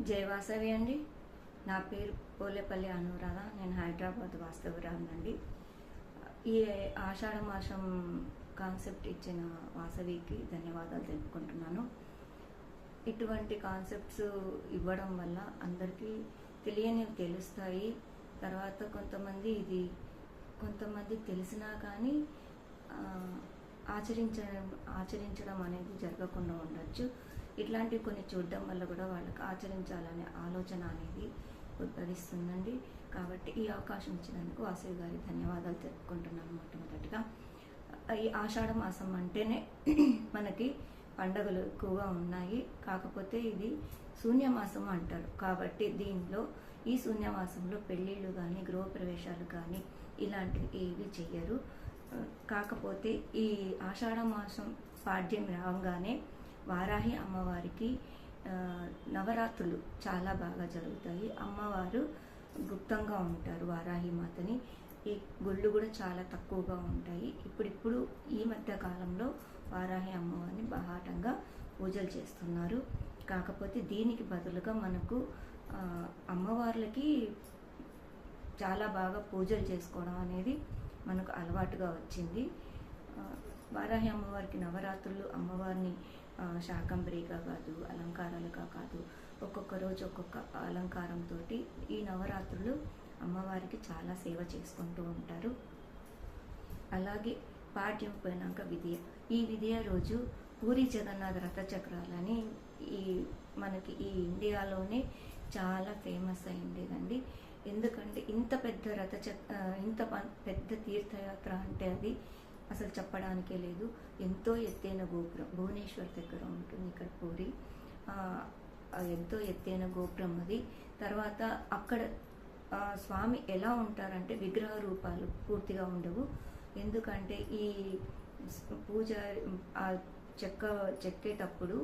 జయవాసవి అండి. నా పేరు పోలేపల్లి అనురాధ. నేను హైదరాబాద్ వాస్తవరానండి ఈ ఆషాఢ మాసం కాన్సెప్ట్ ఇచ్చిన వాసవికి ధన్యవాదాలు తెలుపుకుంటున్నాను. ఇటువంటి కాన్సెప్ట్స్ ఇవ్వడం వల్ల అందరికీ తెలియనివి తెలుస్తాయి. తర్వాత కొంతమంది ఇది కొంతమంది తెలిసినా కానీ ఆచరించడం ఆచరించడం అనేది జరగకుండా ఉండొచ్చు. ఇట్లాంటివి కొన్ని చూడడం వల్ల కూడా వాళ్ళకి ఆచరించాలనే ఆలోచన అనేది ఉద్భవిస్తుందండి. కాబట్టి ఈ అవకాశం ఇచ్చినందుకు వాసవి గారి ధన్యవాదాలు తెలుపుకుంటున్నాను మొట్టమొదటిగా. ఈ ఆషాఢ మాసం అంటేనే మనకి పండగలు ఎక్కువగా ఉన్నాయి. కాకపోతే ఇది శూన్యమాసం అంటారు. కాబట్టి దీనిలో ఈ శూన్యమాసంలో పెళ్ళిళ్ళు కానీ గృహప్రవేశాలు కానీ ఇలాంటివి ఏవి చెయ్యరు. కాకపోతే ఈ ఆషాఢ మాసం పాడ్యం రాగానే వారాహి అమ్మవారికి నవరాత్రులు చాలా బాగా జరుగుతాయి. అమ్మవారు గుప్తంగా ఉంటారు వారాహి మాతని. ఈ గుళ్ళు కూడా చాలా తక్కువగా ఉంటాయి. ఇప్పుడిప్పుడు ఈ మధ్య కాలంలో వారాహి అమ్మవారిని బహాటంగా పూజలు చేస్తున్నారు. కాకపోతే దీనికి బదులుగా మనకు అమ్మవార్లకి చాలా బాగా పూజలు చేసుకోవడం అనేది మనకు అలవాటుగా వచ్చింది. వారాహి అమ్మవారికి నవరాత్రులు అమ్మవారిని శాకంబరిగా కాదు అలంకారాలుగా కాదు ఒక్కొక్క రోజు ఒక్కొక్క అలంకారంతో ఈ నవరాత్రులు అమ్మవారికి చాలా సేవ చేసుకుంటూ ఉంటారు. అలాగే పాఠ్యం పోయినాక విద్య. ఈ విద్య రోజు పూరి జగన్నాథ రథ చక్రాలని ఈ మనకి ఈ ఇండియాలోనే చాలా ఫేమస్ అయిండేదండి ఎందుకంటే ఇంత పెద్ద రథచక్ర ఇంత ప- పెద్ద తీర్థయాత్ర అంటే అది అసలు చెప్పడానికే లేదు. ఎంతో ఎత్తైన గోపురం భువనేశ్వర్ దగ్గర ఉంటుంది ఇక్కడ పూరి. ఎంతో ఎత్తైన గోపురం అది. తర్వాత అక్కడ స్వామి ఎలా ఉంటారంటే విగ్రహ రూపాలు పూర్తిగా ఉండవు. ఎందుకంటే ఈ పూజ ఆ చెక్క చెక్కేటప్పుడు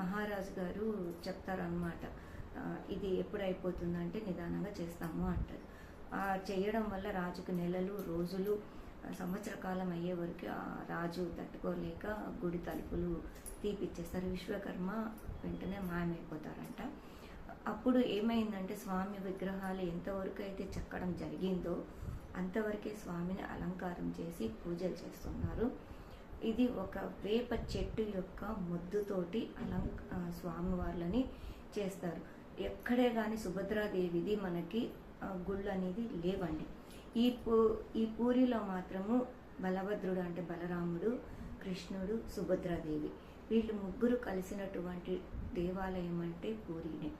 మహారాజు గారు చెప్తారనమాట ఇది ఎప్పుడైపోతుందంటే నిదానంగా చేస్తాము అంటారు. ఆ చేయడం వల్ల రాజుకు నెలలు రోజులు సంవత్సర కాలం అయ్యే వరకు ఆ రాజు తట్టుకోలేక గుడి తలుపులు తీపిచ్చేస్తారు. విశ్వకర్మ వెంటనే మాయమైపోతారంట. అప్పుడు ఏమైందంటే స్వామి విగ్రహాలు ఎంతవరకు అయితే చెక్కడం జరిగిందో అంతవరకే స్వామిని అలంకారం చేసి పూజలు చేస్తున్నారు. ఇది ఒక వేప చెట్టు యొక్క ముద్దుతోటి అలం స్వామివార్లని చేస్తారు. ఎక్కడే కానీ సుభద్రాదేవిది మనకి గుళ్ళు అనేది లేవండి. ఈ పూ ఈ పూరిలో మాత్రము బలభద్రుడు అంటే బలరాముడు కృష్ణుడు సుభద్రాదేవి. వీళ్ళు ముగ్గురు కలిసినటువంటి దేవాలయం అంటే పూరినే.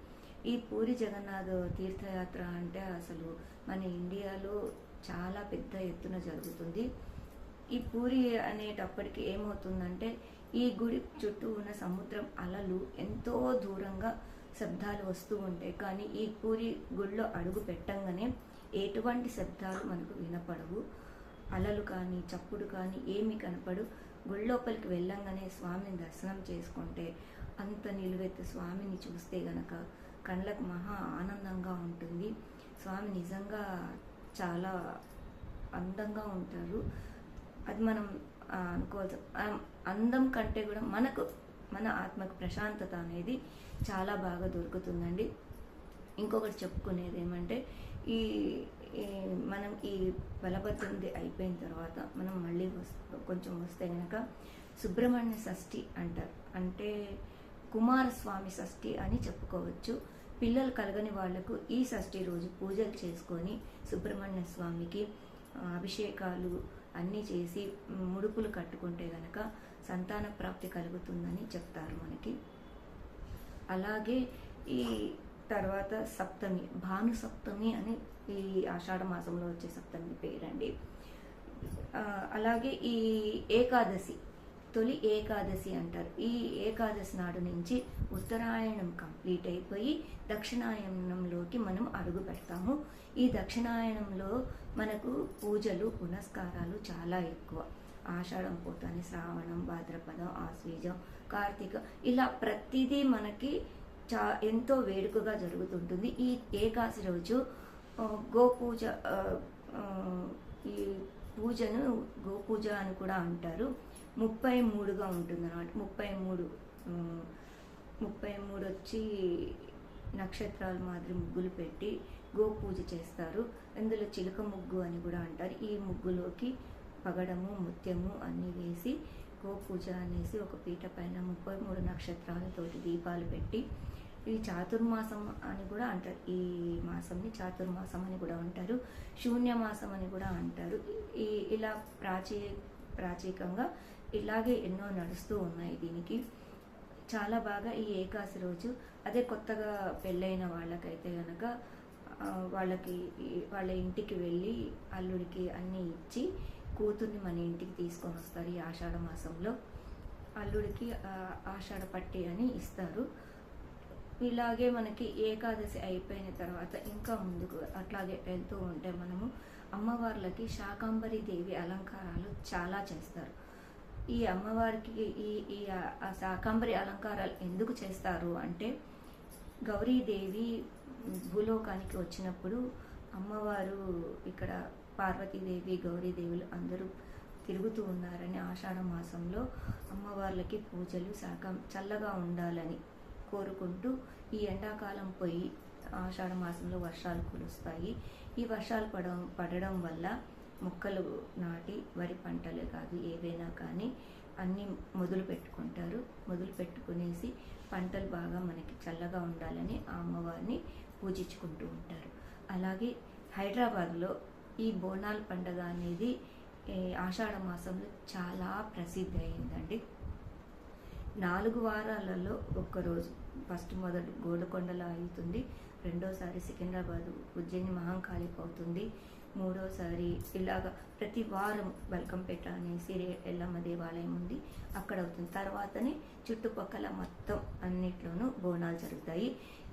ఈ పూరి జగన్నాథ తీర్థయాత్ర అంటే అసలు మన ఇండియాలో చాలా పెద్ద ఎత్తున జరుగుతుంది. ఈ పూరి అనేటప్పటికి ఏమవుతుందంటే ఈ గుడి చుట్టూ ఉన్న సముద్రం అలలు ఎంతో దూరంగా శబ్దాలు వస్తూ ఉంటాయి. కానీ ఈ పూరి గుడిలో అడుగు పెట్టంగానే ఎటువంటి శబ్దాలు మనకు వినపడవు. అలలు కానీ చప్పుడు కానీ ఏమి కనపడు గుడి లోపలికి వెళ్ళంగానే స్వామిని దర్శనం చేసుకుంటే అంత నిలువెత్తు స్వామిని చూస్తే గనక కళ్ళకు మహా ఆనందంగా ఉంటుంది. స్వామి నిజంగా చాలా అందంగా ఉంటారు. అది మనం అనుకోవచ్చు అందం కంటే కూడా మనకు మన ఆత్మకు ప్రశాంతత అనేది చాలా బాగా దొరుకుతుందండి. ఇంకొకటి చెప్పుకునేది ఏమంటే ఈ మనం ఈ బలభద్రుంది అయిపోయిన తర్వాత మనం మళ్ళీ వస్ కొంచెం వస్తే కనుక సుబ్రహ్మణ్య షష్ఠి అంటారు. అంటే కుమారస్వామి షష్ఠి అని చెప్పుకోవచ్చు. పిల్లలు కలగని వాళ్ళకు ఈ షష్ఠి రోజు పూజలు చేసుకొని సుబ్రహ్మణ్య స్వామికి అభిషేకాలు అన్నీ చేసి ముడుపులు కట్టుకుంటే గనక సంతాన ప్రాప్తి కలుగుతుందని చెప్తారు మనకి. అలాగే ఈ తర్వాత సప్తమి భాను సప్తమి అని ఈ ఆషాఢ మాసంలో వచ్చే సప్తమి పేరండి. అలాగే ఈ ఏకాదశి తొలి ఏకాదశి అంటారు. ఈ ఏకాదశి నాడు నుంచి ఉత్తరాయణం కంప్లీట్ అయిపోయి దక్షిణాయనంలోకి మనం అడుగు పెడతాము. ఈ దక్షిణాయనంలో మనకు పూజలు పునస్కారాలు చాలా ఎక్కువ. ఆషాఢం పోతాని శ్రావణం భాద్రపదం ఆశ్వీజం కార్తీక ఇలా ప్రతిదీ మనకి చా ఎంతో వేడుకగా జరుగుతుంటుంది. ఈ ఏకాశి రోజు గోపూజ ఈ పూజను గోపూజ అని కూడా అంటారు. ముప్పై మూడుగా ఉంటుంది అనమాట ముప్పై మూడు ముప్పై మూడు వచ్చి నక్షత్రాలు మాదిరి ముగ్గులు పెట్టి గోపూజ చేస్తారు. ఇందులో చిలుక ముగ్గు అని కూడా అంటారు. ఈ ముగ్గులోకి పగడము ముత్యము అన్నీ వేసి గోపూజ అనేసి ఒక పీట పైన ముప్పై మూడు నక్షత్రాలతోటి దీపాలు పెట్టి ఈ చాతుర్మాసం అని కూడా అంటారు. ఈ మాసంని చాతుర్మాసం అని కూడా అంటారు. శూన్య మాసం అని కూడా అంటారు. ఈ ఇలా ప్రాచీ ప్రాచీకంగా ఇలాగే ఎన్నో నడుస్తూ ఉన్నాయి దీనికి. చాలా బాగా ఈ ఏకాశి రోజు అదే కొత్తగా పెళ్ళైన వాళ్ళకైతే కనుక వాళ్ళకి వాళ్ళ ఇంటికి వెళ్ళి అల్లుడికి అన్నీ ఇచ్చి కూతుర్ని మన ఇంటికి తీసుకొని వస్తారు ఈ ఆషాఢ మాసంలో. అల్లుడికి ఆషాఢ పట్టి అని ఇస్తారు. ఇలాగే మనకి ఏకాదశి అయిపోయిన తర్వాత ఇంకా ముందుకు అట్లాగే వెళ్తూ ఉంటే మనము అమ్మవార్లకి శాకాంబరి దేవి అలంకారాలు చాలా చేస్తారు. ఈ అమ్మవారికి ఈ ఈ శాకాంబరి అలంకారాలు ఎందుకు చేస్తారు అంటే గౌరీదేవి భూలోకానికి వచ్చినప్పుడు అమ్మవారు ఇక్కడ పార్వతీదేవి గౌరీదేవులు అందరూ తిరుగుతూ ఉన్నారని ఆషాఢ మాసంలో అమ్మవార్లకి పూజలు సగం చల్లగా ఉండాలని కోరుకుంటూ ఈ ఎండాకాలం పోయి ఆషాఢ మాసంలో వర్షాలు కురుస్తాయి. ఈ వర్షాలు పడ పడడం వల్ల మొక్కలు నాటి వరి పంటలే కాదు ఏవైనా కానీ అన్నీ మొదలు పెట్టుకుంటారు. మొదలు పెట్టుకునేసి పంటలు బాగా మనకి చల్లగా ఉండాలని ఆ అమ్మవారిని పూజించుకుంటూ ఉంటారు. అలాగే హైదరాబాద్లో ఈ బోనాల పండగ అనేది ఆషాఢ మాసంలో చాలా ప్రసిద్ధి అయిందండి నాలుగు వారాలలో ఒక్కరోజు. ఫస్ట్ మొదటి గోల్కొండలో అవుతుంది. రెండోసారి సికింద్రాబాద్ ఉజ్జయిని మహంకాళికి అవుతుంది మూడోసారి ఇలాగ ప్రతి వారం బల్కంపేట అనేసి ఎల్లమ్మ దేవాలయం ఉంది. అక్కడ అవుతుంది. తర్వాతనే చుట్టుపక్కల మొత్తం అన్నిట్లోనూ బోనాలు జరుగుతాయి.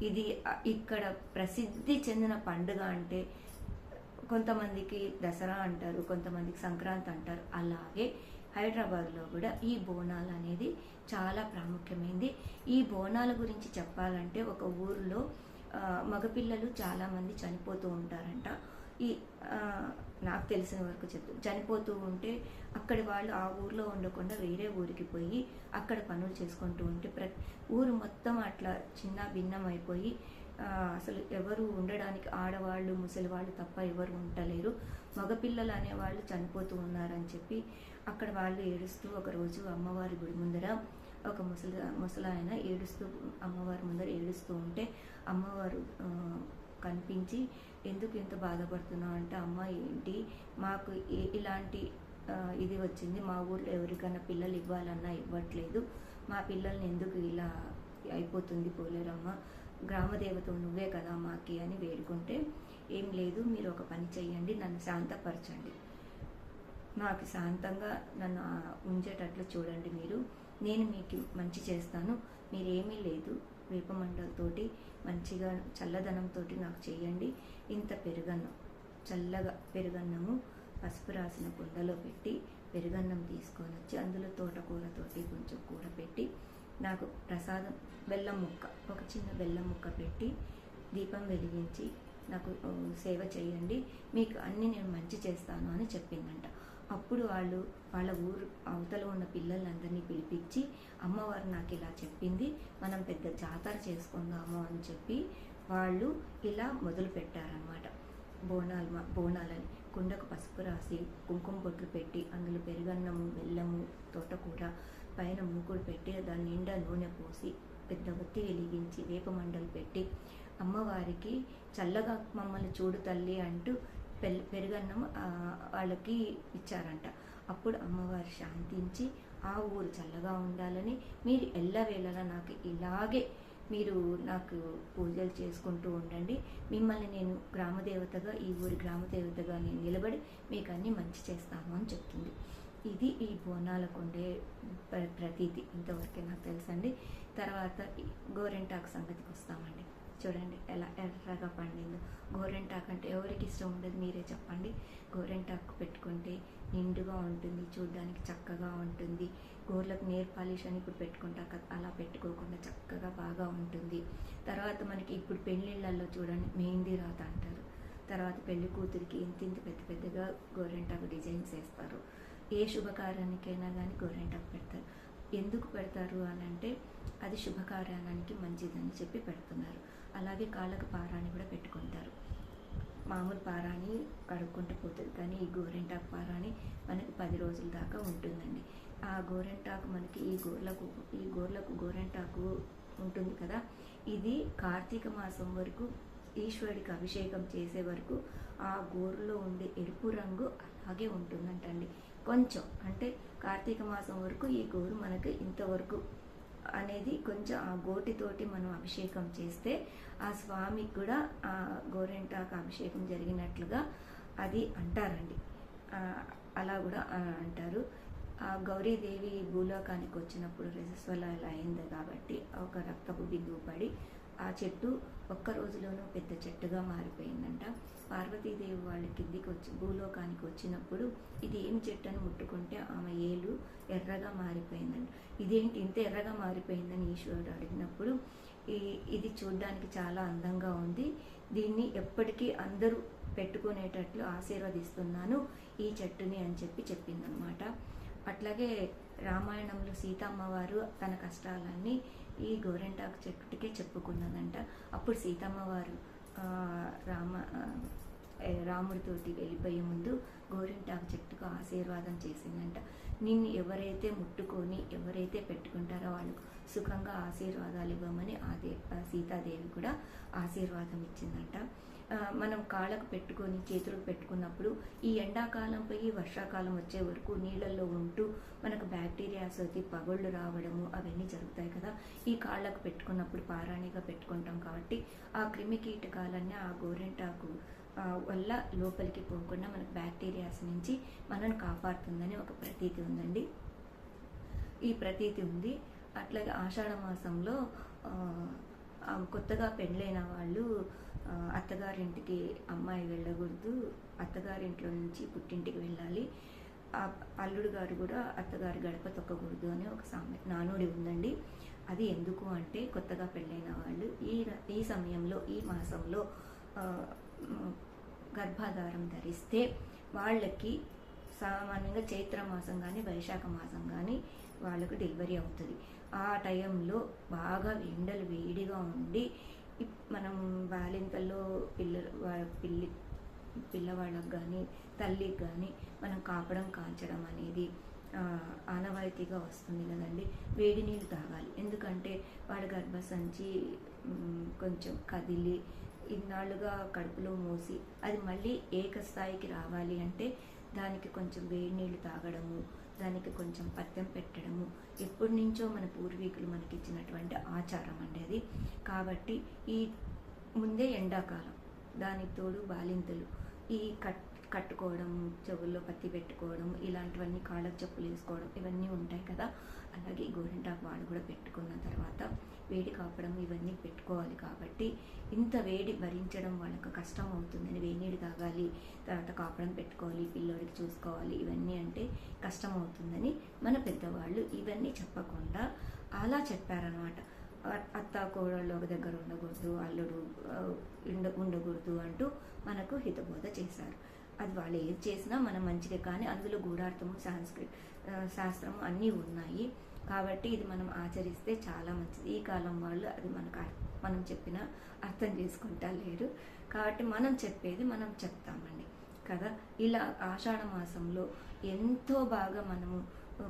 ఇది ఇక్కడ ప్రసిద్ధి చెందిన పండుగ అంటే కొంతమందికి దసరా అంటారు కొంతమందికి సంక్రాంతి అంటారు. అలాగే హైదరాబాద్లో కూడా ఈ బోనాలు అనేది చాలా ప్రాముఖ్యమైంది. ఈ బోనాల గురించి చెప్పాలంటే ఒక ఊరిలో మగపిల్లలు చాలామంది చనిపోతూ ఉంటారంట. ఈ నాకు తెలిసిన వరకు చెప్తూ చనిపోతూ ఉంటే అక్కడి వాళ్ళు ఆ ఊర్లో ఉండకుండా వేరే ఊరికి పోయి అక్కడ పనులు చేసుకుంటూ ఉంటే ప్రతి ఊరు మొత్తం అట్లా చిన్న భిన్నం అయిపోయి అసలు ఎవరు ఉండడానికి ఆడవాళ్ళు ముసలి వాళ్ళు తప్ప ఎవరు ఉండలేరు. మగపిల్లలు అనేవాళ్ళు చనిపోతూ ఉన్నారని చెప్పి అక్కడ వాళ్ళు ఏడుస్తూ ఒకరోజు అమ్మవారి గుడి ముందర ఒక ముసలి ముసలాయన ఏడుస్తూ అమ్మవారి ముందర ఏడుస్తూ ఉంటే అమ్మవారు కనిపించి ఎందుకు ఇంత బాధపడుతున్నావు? అంటే అమ్మ ఏంటి? మాకు ఇలాంటి ఇది వచ్చింది. మా ఊర్లో ఎవరికైనా పిల్లలు ఇవ్వాలన్నా ఇవ్వట్లేదు. మా పిల్లల్ని ఎందుకు ఇలా అయిపోతుంది పోలేరమ్మ? గ్రామదేవత నువ్వే కదా మాకి అని వేడుకుంటే ఏం లేదు మీరు ఒక పని చెయ్యండి నన్ను శాంతపరచండి. నాకు శాంతంగా నన్ను ఉంచేటట్లు చూడండి మీరు. నేను మీకు మంచి చేస్తాను. మీరేమీ లేదు. వేపమండలతోటి మంచిగా చల్లదనంతో నాకు చేయండి ఇంత పెరుగన్నం చల్లగా పెరుగన్నము పసుపు రాసిన కుండలో పెట్టి పెరుగన్నం తీసుకొని వచ్చి అందులో తోటకూరతోటి కొంచెం కూర పెట్టి నాకు ప్రసాదం బెల్లం ముక్క ఒక చిన్న బెల్లం ముక్క పెట్టి దీపం వెలిగించి నాకు సేవ చేయండి. మీకు అన్నీ నేను మంచి చేస్తాను అని చెప్పిందంట. అప్పుడు వాళ్ళు వాళ్ళ ఊరు అవతల ఉన్న పిల్లలందరినీ పిలిపించి అమ్మవారు నాకు ఇలా చెప్పింది మనం పెద్ద జాతర చేసుకుందాము అని చెప్పి వాళ్ళు ఇలా మొదలు పెట్టారనమాట బోనాలు మా- బోనాలని కుండకు పసుపు రాసి కుంకుమ బొట్లు పెట్టి అందులో పెరుగన్నము బెల్లము తోటకూర పైన మూకుడు పెట్టి దాని నిండా నూనె పోసి పెద్ద ఒత్తి వెలిగించి వేపమండలు పెట్టి అమ్మవారికి చల్లగా మమ్మల్ని చూడు తల్లి అంటూ పెల్ పెరుగన్నం వాళ్ళకి ఇచ్చారంట. అప్పుడు అమ్మవారు శాంతించి ఆ ఊరు చల్లగా ఉండాలని మీరు ఎల్లవేళలా నాకు ఇలాగే మీరు నాకు పూజలు చేసుకుంటూ ఉండండి. మిమ్మల్ని నేను గ్రామదేవతగా ఈ ఊరి గ్రామదేవతగా నేను నిలబడి మీకు అన్ని మంచి చేస్తాను అని చెప్తుంది. ఇది ఈ బోనాలకు ఉండే ప్ర- ప్రతీతి ఇంతవరకే నాకు తెలుసండి. తర్వాత గోరెంటాకు సంగతికి వస్తామండి చూడండి ఎలా ఎర్రగా పండిందో. గోరెంటాకు అంటే ఎవరికి ఇష్టం ఉండదు మీరే చెప్పండి. గోరెంటాకు పెట్టుకుంటే నిండుగా ఉంటుంది చూడడానికి చక్కగా ఉంటుంది. గోర్లకు నేర్ పాలిష్ అని ఇప్పుడు పెట్టుకుంటా అలా పెట్టుకోకుండా చక్కగా బాగా ఉంటుంది. తర్వాత మనకి ఇప్పుడు పెళ్ళిళ్ళల్లో చూడండి మెహందీ రాత అంటారు. తర్వాత పెళ్ళి కూతురికి ఇంత ఇంత పెద్ద పెద్దగా గోరెంటాకు డిజైన్స్ వేస్తారు. ఏ శుభకార్యానికైనా కానీ గోరెంటాకు పెడతారు. ఎందుకు పెడతారు అని అంటే అది శుభకార్యానికి మంచిదని చెప్పి పెడుతున్నారు. అలాగే కాళ్ళకు పారాణి కూడా పెట్టుకుంటారు. మామూలు పారాణి కడుక్కుంటూ పోతుంది. కానీ ఈ గోరెంటాకు పారాణి మనకి పది రోజుల దాకా ఉంటుందండి. ఆ గోరెంటాకు మనకి ఈ గోర్లకు ఈ గోర్లకు గోరెంటాకు ఉంటుంది కదా. ఇది కార్తీక మాసం వరకు ఈశ్వరుడికి అభిషేకం చేసే వరకు ఆ గోరులో ఉండే ఎరుపు రంగు అలాగే ఉంటుందంటండి. కొంచెం అంటే కార్తీక మాసం వరకు ఈ గోరు మనకి ఇంతవరకు అనేది కొంచెం ఆ గోటితోటి మనం అభిషేకం చేస్తే ఆ స్వామికి కూడా ఆ గోరెంటాకు అభిషేకం జరిగినట్లుగా అది అంటారండి. అలా కూడా అంటారు. ఆ గౌరీదేవి భూలోకానికి వచ్చినప్పుడు రజస్వల ఇలా అయింది కాబట్టి ఒక రక్తపు బిందువు పడి ఆ చెట్టు ఒక్క రోజులోనూ పెద్ద చెట్టుగా మారిపోయిందంట. పార్వతీదేవి వాళ్ళ కిందికి వచ్చి భూలోకానికి వచ్చినప్పుడు ఇది ఏం చెట్టు అని ముట్టుకుంటే ఆమె ఏలు ఎర్రగా మారిపోయిందంట. ఇదేంటి ఇంత ఎర్రగా మారిపోయిందని ఈశ్వరుడు అడిగినప్పుడు ఈ ఇది చూడ్డానికి చాలా అందంగా ఉంది. దీన్ని ఎప్పటికీ అందరూ పెట్టుకునేటట్లు ఆశీర్వదిస్తున్నాను ఈ చెట్టుని అని చెప్పి చెప్పిందనమాట. అట్లాగే రామాయణంలో సీతమ్మవారు తన కష్టాలన్నీ ఈ గోరెంటాకు చెట్టుకే చెప్పుకున్నదంట. అప్పుడు సీతమ్మవారు వారు రామ రాముడితోటి వెళ్ళిపోయే ముందు గోరింటాకు చెట్టుకు ఆశీర్వాదం చేసిందంట. నిన్ను ఎవరైతే ముట్టుకొని ఎవరైతే పెట్టుకుంటారో వాళ్ళకు సుఖంగా ఆశీర్వాదాలు ఇవ్వమని ఆ దే ఆ సీతాదేవి కూడా ఆశీర్వాదం ఇచ్చిందంట. మనం కాళ్ళకు పెట్టుకొని చేతులకు పెట్టుకున్నప్పుడు ఈ ఎండాకాలం పోయి వర్షాకాలం వచ్చే వరకు నీళ్ళల్లో ఉంటూ మనకు బ్యాక్టీరియాస్ అది పగుళ్ళు రావడము అవన్నీ జరుగుతాయి కదా. ఈ కాళ్ళకు పెట్టుకున్నప్పుడు పారాణిగా పెట్టుకుంటాం కాబట్టి ఆ క్రిమి కీటకాలన్నీ ఆ గోరెంటాకు వల్ల లోపలికి పోకుండా మనకు బ్యాక్టీరియాస్ నుంచి మనల్ని కాపాడుతుందని ఒక ప్రతీతి ఉందండి. ఈ ప్రతీతి ఉంది. అట్లాగే ఆషాఢ మాసంలో కొత్తగా పెళ్ళైన వాళ్ళు అత్తగారింటికి అమ్మాయి వెళ్ళకూడదు. అత్తగారింట్లో నుంచి పుట్టింటికి వెళ్ళాలి. ఆ అల్లుడు గారు కూడా అత్తగారి గడప తొక్కకూడదు అని ఒక సామె నానుడి ఉందండి. అది ఎందుకు అంటే కొత్తగా పెళ్ళైన వాళ్ళు ఈ ఈ సమయంలో ఈ మాసంలో గర్భాధారం ధరిస్తే వాళ్ళకి సామాన్యంగా చైత్ర మాసం కానీ వైశాఖ మాసం కానీ వాళ్ళకు డెలివరీ అవుతుంది. ఆ టైంలో బాగా ఎండలు వేడిగా ఉండి మనం బాలింతల్లో పిల్లలు వా- పిల్లి పిల్లవాళ్ళకు కానీ తల్లికి కానీ మనం కాపడం కాల్చడం అనేది ఆనవాయితీగా వస్తుంది కదండి. వేడి నీళ్ళు తాగాలి. ఎందుకంటే వాడి గర్భసంచి కొంచెం కదిలి ఇన్నాళ్ళుగా కడుపులో మోసి అది మళ్ళీ ఏకస్థాయికి రావాలి అంటే దానికి కొంచెం వేడి నీళ్ళు తాగడము దానికి కొంచెం పద్యం పెట్టడము. ఎప్పటి నుంచో మన పూర్వీకులు మనకి ఇచ్చినటువంటి ఆచారం అండి అది. కాబట్టి ఈ ముందే ఎండాకాలం దానికి తోడు బాలింతలు ఈ కట్ కట్టుకోవడం చెవుల్లో పత్తి పెట్టుకోవడం ఇలాంటివన్నీ కాళ్ళకు చెప్పులు వేసుకోవడం ఇవన్నీ ఉంటాయి కదా. అలాగే గోరింటాకు వాడు కూడా పెట్టుకున్న తర్వాత వేడి కాపడం ఇవన్నీ పెట్టుకోవాలి కాబట్టి ఇంత వేడి భరించడం వాళ్ళకు కష్టం అవుతుందని వేనీడు తాగాలి తర్వాత కాపడం పెట్టుకోవాలి పిల్లోడికి చూసుకోవాలి ఇవన్నీ అంటే కష్టం అవుతుందని మన పెద్దవాళ్ళు ఇవన్నీ చెప్పకుండా అలా చెప్పారనమాట అత్త కోడళ్ళు ఒక దగ్గర ఉండకూడదు అల్లుడు ఉండ ఉండకూడదు అంటూ మనకు హితబోధ చేశారు. అది వాళ్ళు ఏది చేసినా మనం మంచిదే. కానీ అందులో గూఢార్థము సాంస్కృతి శాస్త్రము అన్నీ ఉన్నాయి. కాబట్టి ఇది మనం ఆచరిస్తే చాలా మంచిది. ఈ కాలం వాళ్ళు అది మనకు మనం చెప్పిన అర్థం చేసుకుంటా లేరు. కాబట్టి మనం చెప్పేది మనం చెప్తామండి. కదా? ఇలా ఆషాఢ మాసంలో ఎంతో బాగా మనము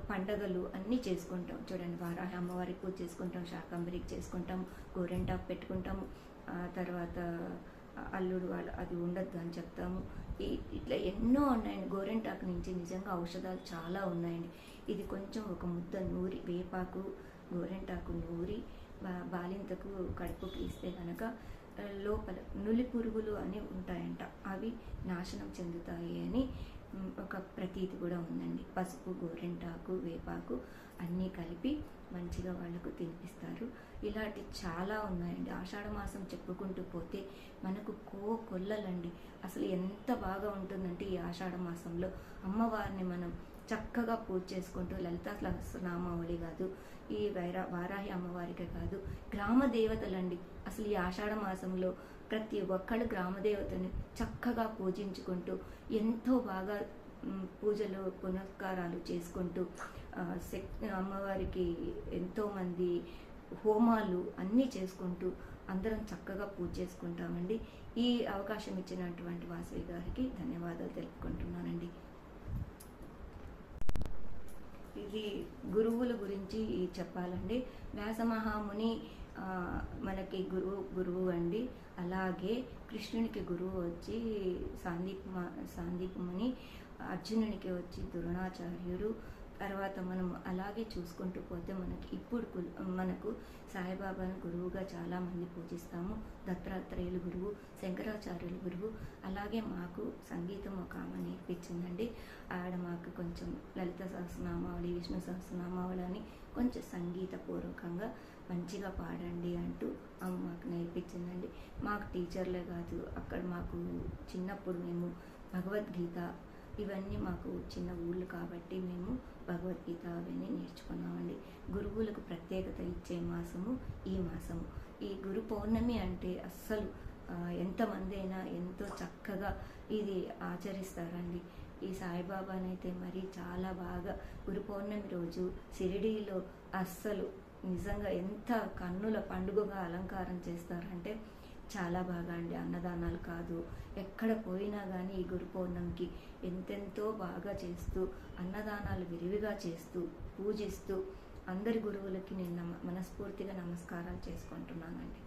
పండగలు అన్నీ చేసుకుంటాం. చూడండి వారాహ అమ్మవారికి పూజ చేసుకుంటాం శాకంబరికి చేసుకుంటాం గోరెంటాకు పెట్టుకుంటాము ఆ తర్వాత అల్లుడు వాళ్ళు అది ఉండద్దు అని చెప్తాము. ఇట్లా ఎన్నో ఉన్నాయండి గోరెంటాకు నుంచి నిజంగా ఔషధాలు చాలా ఉన్నాయండి. ఇది కొంచెం ఒక ముద్ద నూరి వేపాకు గోరెంటాకు నూరి బా బాలింతకు కడుపుకి ఇస్తే కనుక లోపల నులి పురుగులు అని ఉంటాయంట. అవి నాశనం చెందుతాయి అని ఒక ప్రతీతి కూడా ఉందండి. పసుపు గోరెంటాకు వేపాకు అన్నీ కలిపి మంచిగా వాళ్ళకు తినిపిస్తారు. ఇలాంటి చాలా ఉన్నాయండి. ఆషాఢ మాసం చెప్పుకుంటూ పోతే మనకు కో కొల్లలండి. అసలు ఎంత బాగా ఉంటుందంటే ఈ ఆషాఢ మాసంలో అమ్మవారిని మనం చక్కగా పూజ చేసుకుంటూ లలితా సహస్రనామావళి కాదు ఈ వైరా వారాహి అమ్మవారికే కాదు గ్రామ దేవతలండి. అసలు ఈ ఆషాఢ మాసంలో ప్రతి ఒక్కళ్ళు గ్రామదేవతని చక్కగా పూజించుకుంటూ ఎంతో బాగా పూజలు పునస్కారాలు చేసుకుంటూ శక్తి అమ్మవారికి ఎంతోమంది హోమాలు అన్నీ చేసుకుంటూ అందరం చక్కగా పూజ చేసుకుంటామండి. ఈ అవకాశం ఇచ్చినటువంటి వాసవి గారికి ధన్యవాదాలు తెలుపుకుంటున్నానండి. ఇది గురువుల గురించి చెప్పాలండి. వ్యాసమహాముని మనకి గురువు గురువు అండి. అలాగే కృష్ణునికి గురువు వచ్చి సాందీప్ సాందీపముని అర్జునునికి వచ్చి ద్రోణాచార్యుడు తర్వాత మనం అలాగే చూసుకుంటూ పోతే మనకి ఇప్పుడు మనకు సాయిబాబాను గురువుగా చాలామంది పూజిస్తాము. దత్తాత్రేయులు గురువు శంకరాచార్యులు గురువు. అలాగే మాకు సంగీతం ఒక ఆమె నేర్పించిందండి. ఆడ మాకు కొంచెం లలిత సహస్రనామావళి విష్ణు సహస్రనామావళి అని కొంచెం సంగీతపూర్వకంగా మంచిగా పాడండి అంటూ ఆమె మాకు నేర్పించిందండి. మాకు టీచర్లే కాదు అక్కడ మాకు చిన్నప్పుడు మేము భగవద్గీత ఇవన్నీ మాకు చిన్న ఊళ్ళు కాబట్టి మేము భగవద్గీత అవన్నీ నేర్చుకున్నామండి. గురువులకు ప్రత్యేకత ఇచ్చే మాసము ఈ మాసము. ఈ గురు పౌర్ణమి అంటే అస్సలు ఎంతమంది అయినా ఎంతో చక్కగా ఇది ఆచరిస్తారండి. ఈ సాయిబాబానైతే మరి చాలా బాగా గురు పౌర్ణమి రోజు షిరిడీలో అస్సలు నిజంగా ఎంత కన్నుల పండుగగా అలంకారం చేస్తారంటే చాలా బాగా అండి. అన్నదానాలు కాదు ఎక్కడ పోయినా కానీ ఈ గురు పౌర్ణమికి ఎంతెంతో బాగా చేస్తూ అన్నదానాలు విరివిగా చేస్తూ పూజిస్తూ అందరి గురువులకి నేను నమ మనస్ఫూర్తిగా నమస్కారాలు చేసుకుంటున్నానండి.